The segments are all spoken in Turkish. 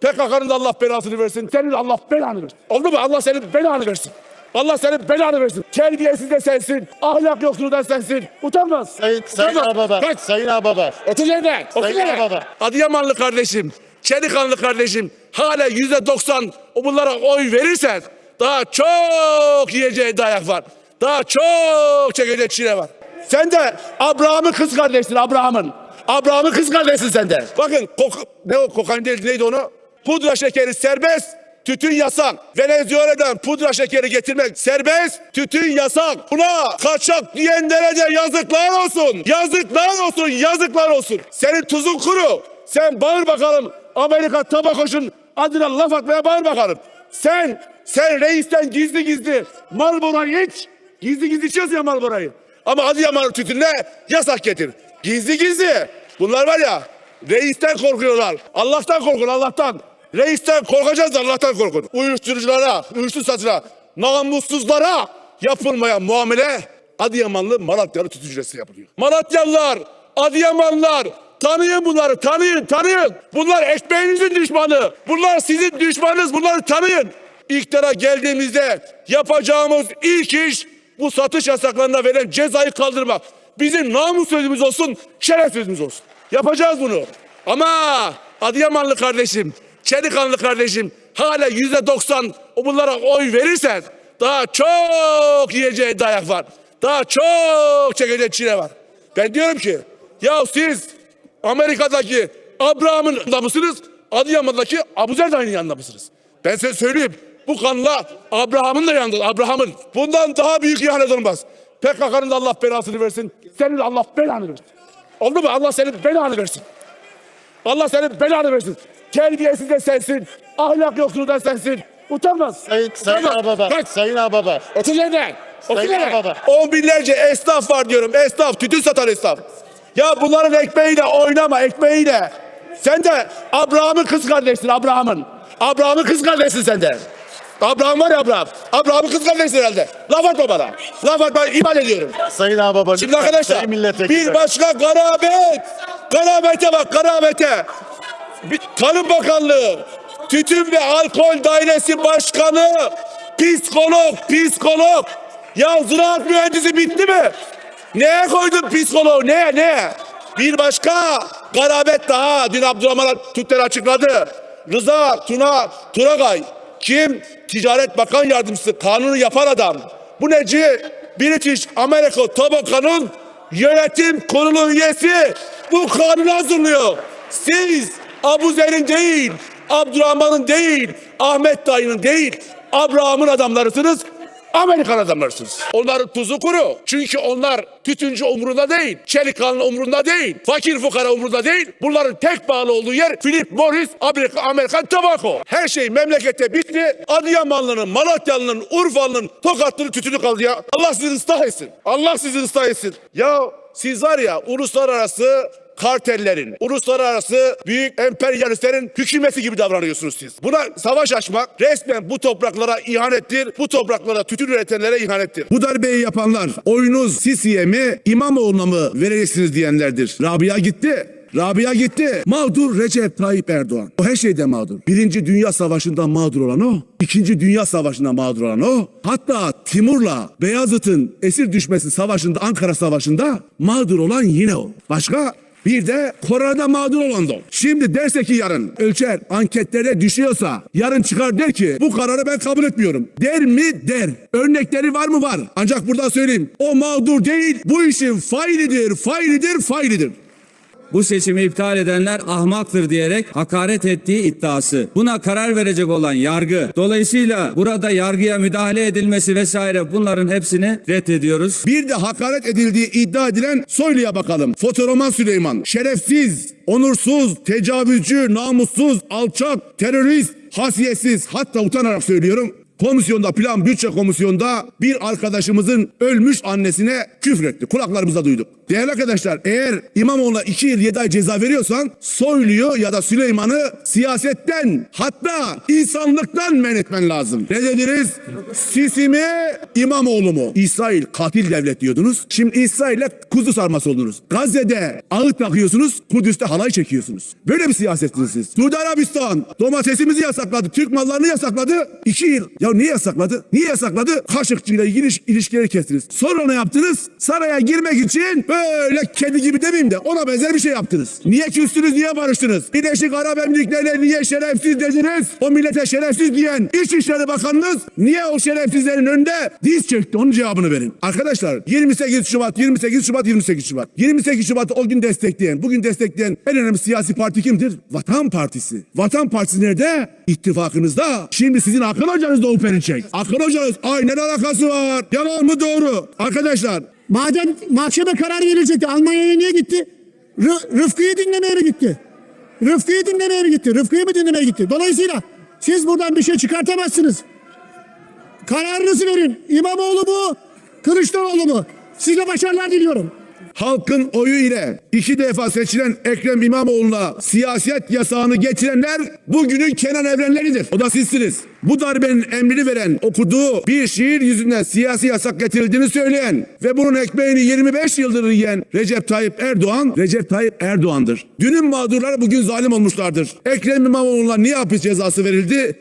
PKK'nın da Allah belasını versin. Senin de Allah belanı versin. Oldu mu? Allah senin belanı versin. Allah senin belanı versin. Terbiyesiz de sensin. Ahlak yoksunu da sensin. Utanmaz. Sayın, Sayın Utanmaz. Ağbaba. Kaç. Sayın Ağbaba. Otur yerine. Otur Sayın yerine. Baba. Adıyamanlı kardeşim, Çelikanlı kardeşim hala yüzde doksan bunlara oy verirsen daha çok yiyeceği dayak var. Daha çok çekeceği çile var. Sen de Abraham'ın kız kardeşsin Abraham'ın. Abraham'ın kız kardeşsin sen de. Bakın kok ne o kokain değil neydi onu? Pudra şekeri serbest, tütün yasak. Venezuela'dan pudra şekeri getirmek serbest, tütün yasak. Buna kaçak diyenlere de yazıklar olsun. Yazıklar olsun, yazıklar olsun. Senin tuzun kuru. Sen bağır bakalım Amerika tabakoşun adına laf atmaya bağır bakalım. Sen, sen reisten gizli gizli Marlboro'yu iç. Gizli gizli içiyorsun ya Marlboro'yu. Ama Adıyaman tütününe yasak getir. Gizli gizli. Bunlar var ya reisten korkuyorlar. Allah'tan korkun Allah'tan. Reisten korkacağız da Allah'tan korkun. Uyuşturuculara, uyuşturucu satıcılara, namussuzlara yapılmayan muamele Adıyamanlı Malatyalı tütücüsü yapılıyor. Malatyalılar, Adıyamanlılar tanıyın bunları tanıyın tanıyın. Bunlar ekmeğinizin düşmanı. Bunlar sizin düşmanınız bunları tanıyın. İktidara geldiğimizde yapacağımız ilk iş bu satış yasaklarına verilen cezayı kaldırmak. Bizim namus sözümüz olsun, şeref sözümüz olsun. Yapacağız bunu. Ama Adıyamanlı kardeşim, Çelikanlı kardeşim hala yüzde doksan bunlara oy verirsen daha çok yiyeceği dayak var. Daha çok çekeceği çile var. Ben diyorum ki ya siz Amerika'daki Abraham'ın yanında mısınız? Adıyaman'daki Abu Zerda'nın yanında mısınız? Ben size söyleyeyim. Bu kanla Abraham'ın da yanında. Abraham'ın. Bundan daha büyük ihanet olmaz. PKK'nın da Allah belasını versin. Senin Allah belanı versin. Oldu mu? Allah senin belanı versin. Allah senin belanı versin. Terbiyesiz de sensin. Ahlak yoksunu da sensin. Utanmaz. Sayın, Sayın. Ağbaba. Kaç. Sayın. Otur yerine. Otur Sayın yerine. Baba. On binlerce esnaf var diyorum. Esnaf, tütün satan esnaf. Ya bunların ekmeğiyle oynama, ekmeğiyle. Sen de Abraham'ın kız kardeşsin, Abraham'ın. Abraham'ın kız kardeşsin sen de. Abraham var ya Abraham. Abraham'ın kız kardeşsin herhalde. Laf atma bana. Laf atma, iman ediyorum. Sayın Ağbaba. Şimdi arkadaşlar bir başka garabet. Garabete bak garabete. Tarım Bakanlığı, Tütün ve Alkol Dairesi Başkanı, psikolog, psikolog. Ya ziraat mühendisi bitti mi? Neye koydun psikolog? Neye, neye? Bir başka garabet daha. Dün Abdurrahman Türkler açıkladı. Rıza Tuna Turagay. Kim? Ticaret Bakan Yardımcısı. Kanunu yapan adam. Bu neci? British America Tobacco'nun yönetim kurulu üyesi bu kanunu hazırlıyor. Siz Abu Zer'in değil, Abdurrahman'ın değil, Ahmet dayının değil, Abraham'ın adamlarısınız. Amerikan adamlarısınız. Onların tuzu kuru. Çünkü onlar tütüncü umrunda değil. Çelikanlı umrunda değil. Fakir fukara umrunda değil. Bunların tek bağlı olduğu yer Philip Morris Amerika, Amerikan Tobacco. Her şey memlekette bitti. Adıyamanlı'nın, Malatyalı'nın, Urfalı'nın, Tokatlı'nın tütünü kaldı ya. Allah sizi ıslah etsin. Allah sizi ıslah etsin. Ya siz var ya uluslararası kartellerin, uluslararası büyük emperyalistlerin hükümeti gibi davranıyorsunuz siz. Buna savaş açmak resmen bu topraklara ihanettir. Bu topraklara tütün üretenlere ihanettir. Bu darbeyi yapanlar oyunuz Sisi'ye mi İmamoğlu'na mı vereceksiniz diyenlerdir. Rabia gitti. Rabia gitti. Mağdur Recep Tayyip Erdoğan. O her şeyde mağdur. Birinci Dünya Savaşı'nda mağdur olan o. İkinci Dünya Savaşı'nda mağdur olan o. Hatta Timur'la Beyazıt'ın esir düşmesi savaşında Ankara Savaşı'nda mağdur olan yine o. Başka? Bir de koronada mağdur olan da. Şimdi derse ki yarın ölçer anketlere düşüyorsa yarın çıkar der ki bu kararı ben kabul etmiyorum. Der mi? Der. Örnekleri var mı? Var. Ancak buradan söyleyeyim. O mağdur değil bu işin failidir, failidir, failidir. Bu seçimi iptal edenler ahmaktır diyerek hakaret ettiği iddiası. Buna karar verecek olan yargı. Dolayısıyla burada yargıya müdahale edilmesi vesaire bunların hepsini reddediyoruz. Bir de hakaret edildiği iddia edilen Soylu'ya bakalım. Fotoroman Süleyman. Şerefsiz, onursuz, tecavüzcü, namussuz, alçak, terörist, hasiyetsiz hatta utanarak söylüyorum. Komisyonda plan bütçe komisyonda bir arkadaşımızın ölmüş annesine küfretti. Kulaklarımızda duyduk. Değerli arkadaşlar eğer İmamoğlu'na 2 yıl 7 ay ceza veriyorsan Soylu'yu ya da Süleyman'ı siyasetten hatta insanlıktan men etmen lazım. Ne dediniz? Sisi mi İmamoğlu mu? İsrail katil devlet diyordunuz. Şimdi İsrail'le kuzu sarması oldunuz. Gazze'de ağıt takıyorsunuz, Kudüs'te halay çekiyorsunuz. Böyle bir siyasetsiniz siz. Suudi Arabistan domatesimizi yasakladı, Türk mallarını yasakladı. İki yıl. Ya niye yasakladı? Niye yasakladı? Kaşıkçıyla ilgili ilişkileri kestiniz. Sonra ne yaptınız? Saraya girmek için böyle kedi gibi demeyeyim de ona benzer bir şey yaptınız. Niye küstünüz, niye barıştınız? Birleşik Arap Emirlikleri'ne niye şerefsiz dediniz? O millete şerefsiz diyen İçişleri Bakanınız niye o şerefsizlerin önünde diz çöktü? Onun cevabını verin. Arkadaşlar 28 Şubat, 28 Şubat, 28 Şubat. 28 Şubat'ı o gün destekleyen, bugün destekleyen en önemli siyasi parti kimdir? Vatan Partisi. Vatan Partisi nerede? İttifakınızda. Şimdi sizin Akın Hocanız Doğu Perinçek. Akın Hocanız aynen alakası var. Yalan mı doğru? Arkadaşlar Madem mahkeme karar verecekti Almanya'ya niye gitti? Rı- Rıfkı'yı dinlemeye mi gitti? Rıfkı'yı dinlemeye mi gitti? Rıfkı'yı mı dinlemeye gitti? Dolayısıyla siz buradan bir şey çıkartamazsınız. Kararınızı verin. İmamoğlu mu? Kılıçdaroğlu mu? Size başarılar diliyorum. Halkın oyu ile iki defa seçilen Ekrem İmamoğlu'na siyaset yasağını getirenler bugünün Kenan Evrenleridir. O da sizsiniz. Bu darbenin emrini veren, okuduğu bir şiir yüzünden siyasi yasak getirildiğini söyleyen ve bunun ekmeğini 25 yıldır yiyen Recep Tayyip Erdoğan, Recep Tayyip Erdoğan'dır. Dünün mağdurları bugün zalim olmuşlardır. Ekrem İmamoğlu'na niye hapis cezası verildi?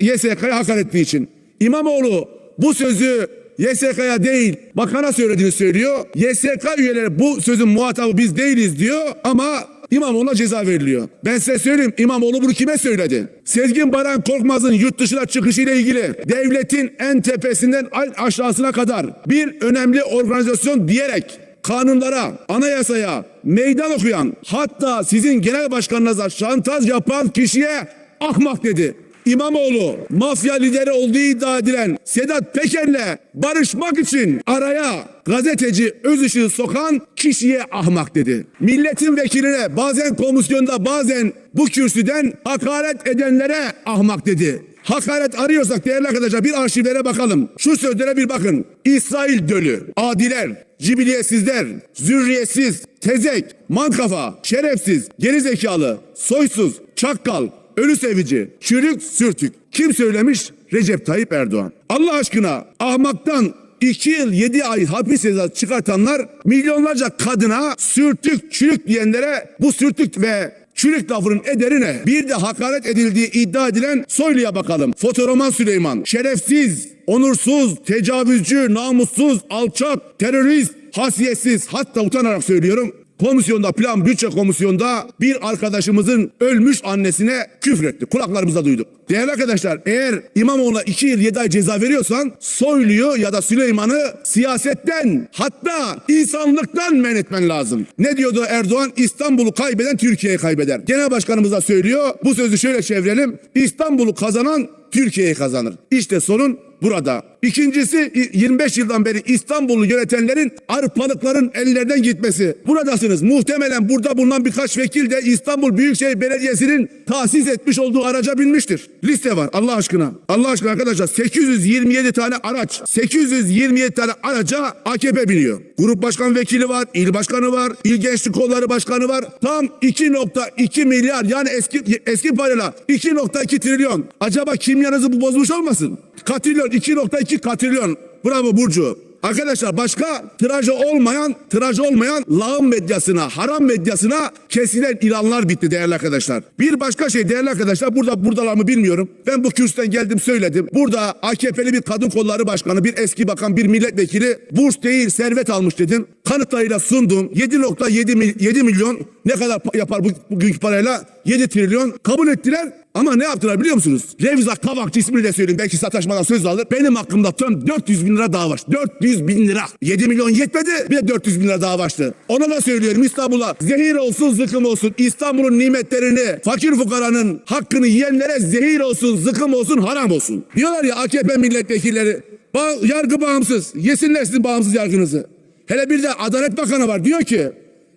YSK'ya hakaret ettiği için. İmamoğlu bu sözü YSK'ya değil bakana söylediğini söylüyor. YSK üyeleri bu sözün muhatabı biz değiliz diyor ama İmamoğlu'na ceza veriliyor. Ben size söyleyeyim İmamoğlu bunu kime söyledi? Sezgin Baran Korkmaz'ın yurt dışına çıkışıyla ilgili devletin en tepesinden en aşağısına kadar bir önemli organizasyon diyerek kanunlara, anayasaya meydan okuyan hatta sizin genel başkanınıza şantaj yapan kişiye ahmak dedi. İmamoğlu mafya lideri olduğu iddia edilen Sedat Peker'le barışmak için araya gazeteci Özışık'ı sokan kişiye ahmak dedi. Milletin vekiline bazen komisyonda bazen bu kürsüden hakaret edenlere ahmak dedi. Hakaret arıyorsak değerli arkadaşlar bir arşivlere bakalım. Şu sözlere bir bakın. İsrail dölü, adiler, cibiliyetsizler, zürriyetsiz, tezek, mankafa, şerefsiz, gerizekalı, soysuz, çakkal, ölü sevici, çürük, sürtük. Kim söylemiş? Recep Tayyip Erdoğan. Allah aşkına ahmaktan 2 yıl 7 ay hapis cezası çıkartanlar milyonlarca kadına sürtük, çürük diyenlere bu sürtük ve çürük lafının ederi ne? Bir de hakaret edildiği iddia edilen Soylu'ya bakalım. Fotoroman Süleyman. Şerefsiz, onursuz, tecavüzcü, namussuz, alçak, terörist, hasiyetsiz hatta utanarak söylüyorum. Komisyonda plan bütçe komisyonda bir arkadaşımızın ölmüş annesine küfretti. Kulaklarımızda duyduk. Değerli arkadaşlar eğer İmamoğlu'na 2 yıl 7 ay ceza veriyorsan Soylu'yu ya da Süleyman'ı siyasetten hatta insanlıktan men etmen lazım. Ne diyordu Erdoğan? İstanbul'u kaybeden Türkiye'yi kaybeder. Genel başkanımız da söylüyor. Bu sözü şöyle çevirelim. İstanbul'u kazanan Türkiye'yi kazanır. İşte sorun burada. İkincisi 25 yıldan beri İstanbul'u yönetenlerin arpalıkların ellerden gitmesi. Buradasınız. Muhtemelen burada bulunan birkaç vekil de İstanbul Büyükşehir Belediyesi'nin tahsis etmiş olduğu araca binmiştir. Liste var Allah aşkına. Allah aşkına arkadaşlar 827 tane araç, 827 tane araca AKP biniyor. Grup başkan vekili var, il başkanı var, il gençlik kolları başkanı var. Tam 2.2 milyar yani eski eski parayla 2.2 trilyon. Acaba kimyanızı bu bozmuş olmasın? Katrilyon 2.2 katrilyon. Bravo Burcu. Arkadaşlar başka tirajı olmayan, tirajı olmayan lağım medyasına, haram medyasına kesilen ilanlar bitti değerli arkadaşlar. Bir başka şey değerli arkadaşlar burada buradalar mı bilmiyorum. Ben bu kürsüden geldim söyledim. Burada AKP'li bir kadın kolları başkanı, bir eski bakan, bir milletvekili burs değil servet almış dedim. Kanıtlarıyla sundum. 7.7 mil- 7 milyon ne kadar pa- yapar bu bugünkü parayla? 7 trilyon kabul ettiler. Ama ne yaptılar biliyor musunuz? Revzak Kavakçı ismini de söyleyeyim. Belki sataşmadan söz alır. Benim hakkımda tam 400 bin lira dava açtı. 400 bin lira. 7 milyon yetmedi. Bir de 400 bin lira dava açtı. Ona da söylüyorum İstanbul'a zehir olsun zıkım olsun. İstanbul'un nimetlerini fakir fukaranın hakkını yiyenlere zehir olsun zıkım olsun haram olsun. Diyorlar ya AKP milletvekilleri "Ba- yargı bağımsız. Yesinler sizin bağımsız yargınızı. Hele bir de Adalet Bakanı var. Diyor ki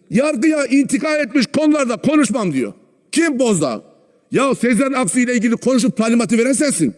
yargıya intikal etmiş konularda konuşmam diyor. Kim bozdu? Ya Sezen Aksu ile ilgili konuşup talimatı veren sensin.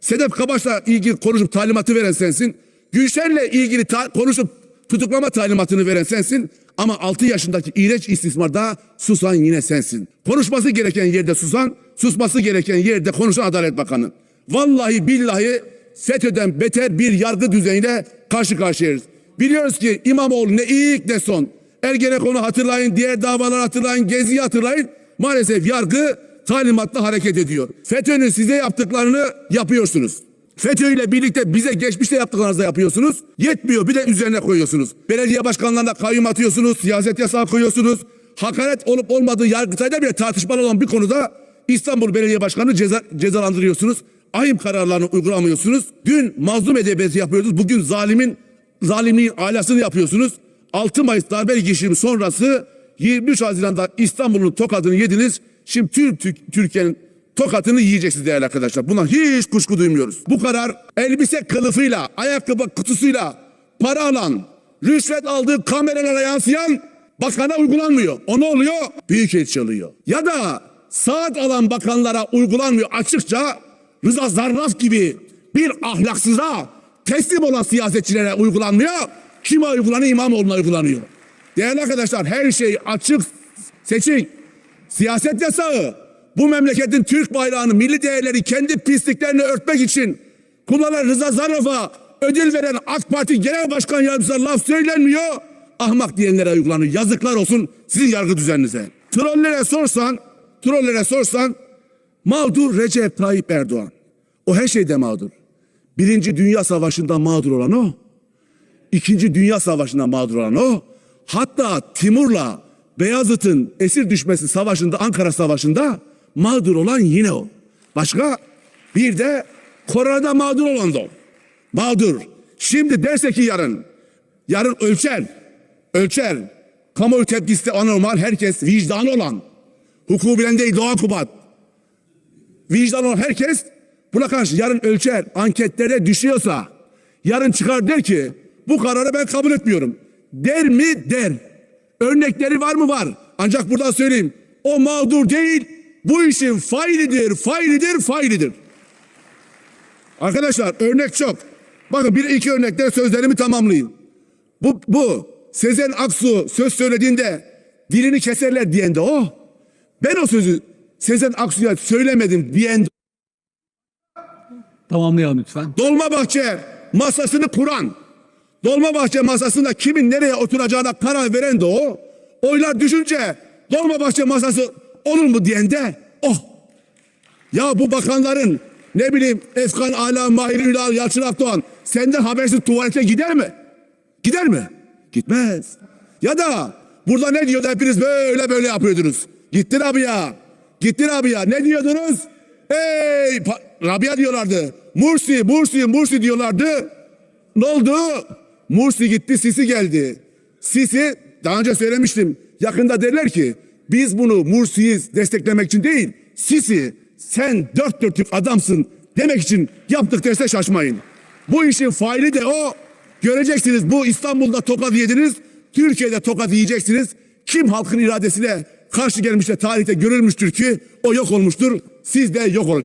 Sedef Kabaş'la ilgili konuşup talimatı veren sensin. Gülşen'le ilgili ta- konuşup tutuklama talimatını veren sensin. Ama 6 yaşındaki iğrenç istismarda susan yine sensin. Konuşması gereken yerde susan, susması gereken yerde konuşan Adalet Bakanı. Vallahi billahi FETÖ'den beter bir yargı düzeniyle karşı karşıyayız. Biliyoruz ki İmamoğlu ne ilk ne son. Ergenekon'u hatırlayın, diğer davaları hatırlayın, Gezi'yi hatırlayın. Maalesef yargı talimatla hareket ediyor. FETÖ'nün size yaptıklarını yapıyorsunuz. FETÖ ile birlikte bize geçmişte yaptıklarınızı yapıyorsunuz. Yetmiyor bir de üzerine koyuyorsunuz. Belediye başkanlarına kayyum atıyorsunuz, siyaset yasağı koyuyorsunuz. Hakaret olup olmadığı yargıtayda bile tartışmalı olan bir konuda İstanbul Belediye Başkanı ceza, cezalandırıyorsunuz. Ahim kararlarını uygulamıyorsunuz. Dün mazlum edebiyatı yapıyordunuz. Bugün zalimin zalimliğin alasını yapıyorsunuz. 6 Mayıs darbe girişimi sonrası 23 Haziran'da İstanbul'un tokadını yediniz. Şimdi tüm Türk- Türkiye'nin tokatını yiyeceksiniz değerli arkadaşlar. Buna hiç kuşku duymuyoruz. Bu karar elbise kılıfıyla, ayakkabı kutusuyla para alan, rüşvet aldığı kameralara yansıyan bakana uygulanmıyor. O ne oluyor? Büyükelçi çalıyor. Ya da saat alan bakanlara uygulanmıyor. Açıkça Rıza Zarraf gibi bir ahlaksıza teslim olan siyasetçilere uygulanmıyor. Kime uygulanıyor? İmamoğlu'na uygulanıyor. Değerli arkadaşlar her şey açık, seçik. Siyaset yasağı bu memleketin Türk bayrağını, milli değerleri kendi pisliklerini örtmek için kullanan Rıza Zarraf'a ödül veren AK Parti Genel Başkan Yardımcısı laf söylenmiyor. Ahmak diyenlere uygulanıyor. Yazıklar olsun sizin yargı düzeninize. Trollere sorsan, trollere sorsan mağdur Recep Tayyip Erdoğan. O her şeyde mağdur. Birinci Dünya Savaşı'nda mağdur olan o. İkinci Dünya Savaşı'nda mağdur olan o. Hatta Timur'la Beyazıt'ın esir düşmesi savaşında, Ankara Savaşı'nda mağdur olan yine o. Başka? Bir de koronada mağdur olan da o. Mağdur. Şimdi derse ki yarın, yarın ölçer, ölçer. Kamuoyu tepkisi anormal, herkes vicdanı olan, hukuku bilen değil doğa kubat. Vicdan olan herkes buna karşı yarın ölçer, anketlerde düşüyorsa, yarın çıkar der ki bu kararı ben kabul etmiyorum. Der mi? Der. Örnekleri var mı? Var. Ancak buradan söyleyeyim. O mağdur değil, bu işin failidir, failidir, failidir. Arkadaşlar örnek çok. Bakın bir iki örnekte sözlerimi tamamlayayım. Bu, bu Sezen Aksu söz söylediğinde dilini keserler diyen de o. Ben o sözü Sezen Aksu'ya söylemedim diyen de Tamamlayalım lütfen. Dolmabahçe masasını kuran, Dolmabahçe masasında kimin nereye oturacağına karar veren de o. Oylar düşünce Dolmabahçe masası olur mu diyen de o. Ya bu bakanların ne bileyim Efkan Ala, Mahir Ünal, Yalçın Akdoğan senden habersiz tuvalete gider mi? Gider mi? Gitmez. Ya da burada ne diyordu hepiniz böyle böyle yapıyordunuz. Ya. Gittin abi ya. Ne diyordunuz? Ey pa- Rabia diyorlardı. Mursi, Mursi, Mursi diyorlardı. Ne oldu? Mursi gitti, Sisi geldi. Sisi, daha önce söylemiştim. Yakında derler ki biz bunu Mursi'yi desteklemek için değil, Sisi sen dört dörtlük adamsın demek için yaptık derse şaşmayın. Bu işin faili de o. Göreceksiniz bu İstanbul'da tokat yediniz, Türkiye'de tokat yiyeceksiniz. Kim halkın iradesine karşı gelmiş de tarihte görülmüştür ki o yok olmuştur. Siz de yok olun.